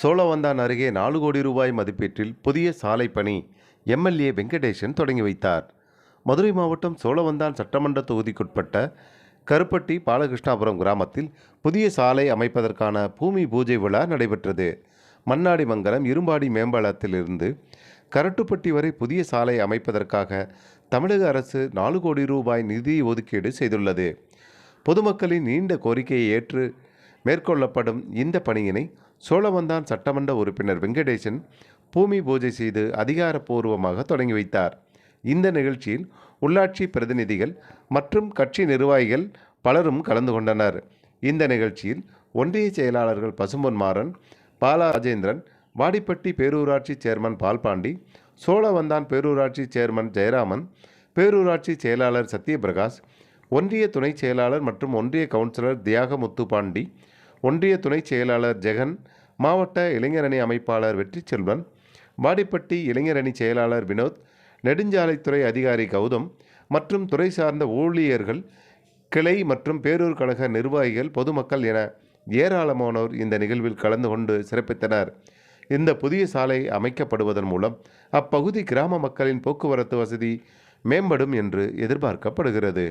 சோழவந்தான் அருகே நாலு கோடி ரூபாய் மதிப்பீட்டில் புதிய சாலை பணி எம்எல்ஏ வெங்கடேசன் தொடங்கி வைத்தார். மதுரை மாவட்டம் சோழவந்தான் சட்டமன்ற தொகுதிக்குட்பட்ட கருப்பட்டி பாலகிருஷ்ணாபுரம் கிராமத்தில் புதிய சாலை அமைப்பதற்கான பூமி பூஜை விழா நடைபெற்றது. மண்ணாடி மங்கலம் இரும்பாடி மேம்பாலத்திலிருந்து கரட்டுப்பட்டி வரை புதிய சாலை அமைப்பதற்காக தமிழக அரசு நாலு கோடி ரூபாய் நிதி ஒதுக்கீடு செய்துள்ளது. பொதுமக்களின் நீண்ட கோரிக்கையை ஏற்று மேற்கொள்ளப்படும் இந்த பணியினை சோழவந்தான் சட்டமன்ற உறுப்பினர் வெங்கடேசன் பூமி பூஜை செய்து அதிகாரப்பூர்வமாக தொடங்கி வைத்தார். இந்த நிகழ்ச்சியில் உள்ளாட்சி பிரதிநிதிகள் மற்றும் கட்சி நிர்வாகிகள் பலரும் கலந்து கொண்டனர். இந்த நிகழ்ச்சியில் ஒன்றிய செயலாளர்கள் பசும்பொன் மாறன் பாலா ராஜேந்திரன் வாடிப்பட்டி பேரூராட்சி சேர்மன் பால்பாண்டி சோழவந்தான் பேரூராட்சி சேர்மன் ஜெயராமன் பேரூராட்சி செயலாளர் சத்யபிரகாஷ் ஒன்றிய துணைச் செயலாளர் மற்றும் ஒன்றிய கவுன்சிலர் தியாகமுத்து பாண்டி ஒன்றிய துணைச் செயலாளர் ஜெகன் மாவட்ட இளைஞரணி அமைப்பாளர் வெற்றிச்செல்வன் வாடிப்பட்டி இளைஞரணி செயலாளர் வினோத் நெடுஞ்சாலைத்துறை அதிகாரி கௌதம் மற்றும் துறை சார்ந்த ஊழியர்கள் கிளை மற்றும் பேரூர் கழக நிர்வாகிகள் பொதுமக்கள் என ஏராளமானோர் இந்த நிகழ்வில் கலந்து கொண்டு சிறப்பித்தனர். இந்த புதிய சாலை அமைக்கப்படுவதன் மூலம் அப்பகுதி கிராம மக்களின் போக்குவரத்து வசதி மேம்படும் என்று எதிர்பார்க்கப்படுகிறது.